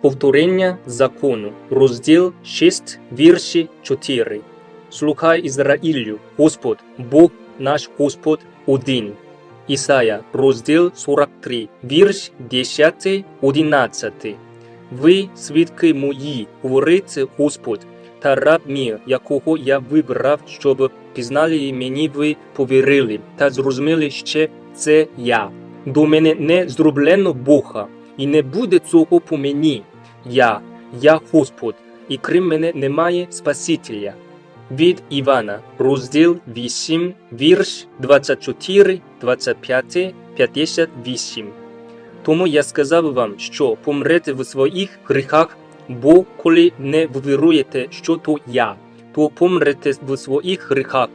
Повторення закону, розділ 6, вірші 4. Слухай Ізраїлю, Господь, Бог наш Господь один. Ісая, розділ 43, вірш 10, 11. Ви, свідки мої, говорить Господь, та раб мій, якого я вибрав, щоб пізнали мені ви повірили, та зрозуміли ще це я. До мене не зроблено Бога, і не буде цього по мені. Я, я Господь, і крім мене немає Спасителя. Від Івана, розділ 8, вірш 24, 25, 58. Тому я сказав вам, що помрете в своїх гріхах, бо коли не ввіруєте, що то я, то помрете в своїх гріхах.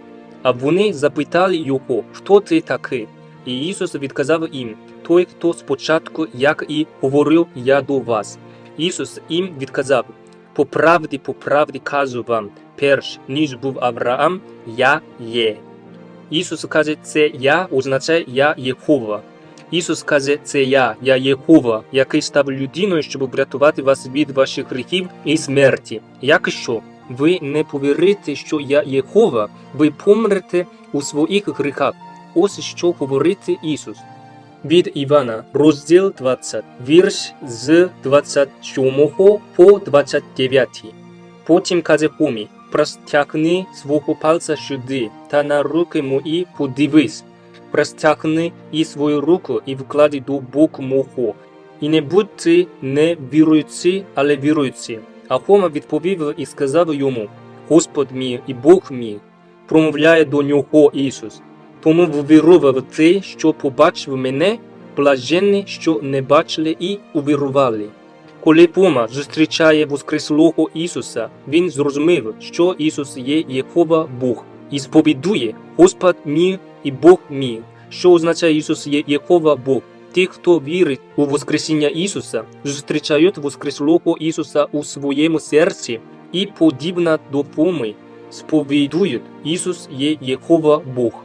А вони запитали його, хто ти такий? І Ісус відказав їм, той, хто спочатку, як і говорив я до вас. Ісус їм відказав, по правді, по правді кажу вам, перш ніж був Авраам, я є. Ісус каже, це я означає я Єхова. Ісус каже, це я, я Єхова, який став людиною, щоб врятувати вас від ваших гріхів і смерті. Якщо ви не повірите, що я Єхова, ви помрете у своїх гріхах. Ось що говорить Ісус. Від Івана, розділ 20, вірш з 27 по 29. Потім каже Хумі, простягни свого пальця сюди, та на руки мої подивись. Простягни і свою руку і вклади до боку мого. І не будьте не віруючи, але віруючи. А Хома відповів і сказав йому, Господь мій і Бог мій, промовляє до нього Ісус. Тому ввірував те, що побачив мене, блаженні, що не бачили і увірували. Коли Пома зустрічає Воскреслого Ісуса, він зрозумів, що Ісус є Єхова Бог, і сповідує Господь мій і Бог мій, що означає Ісус є Єхова Бог. Ті, хто вірить у Воскресіння Ісуса, зустрічають Воскреслого Ісуса у своєму серці і, подібно до Поми, сповідують Ісус є Єхова Бог.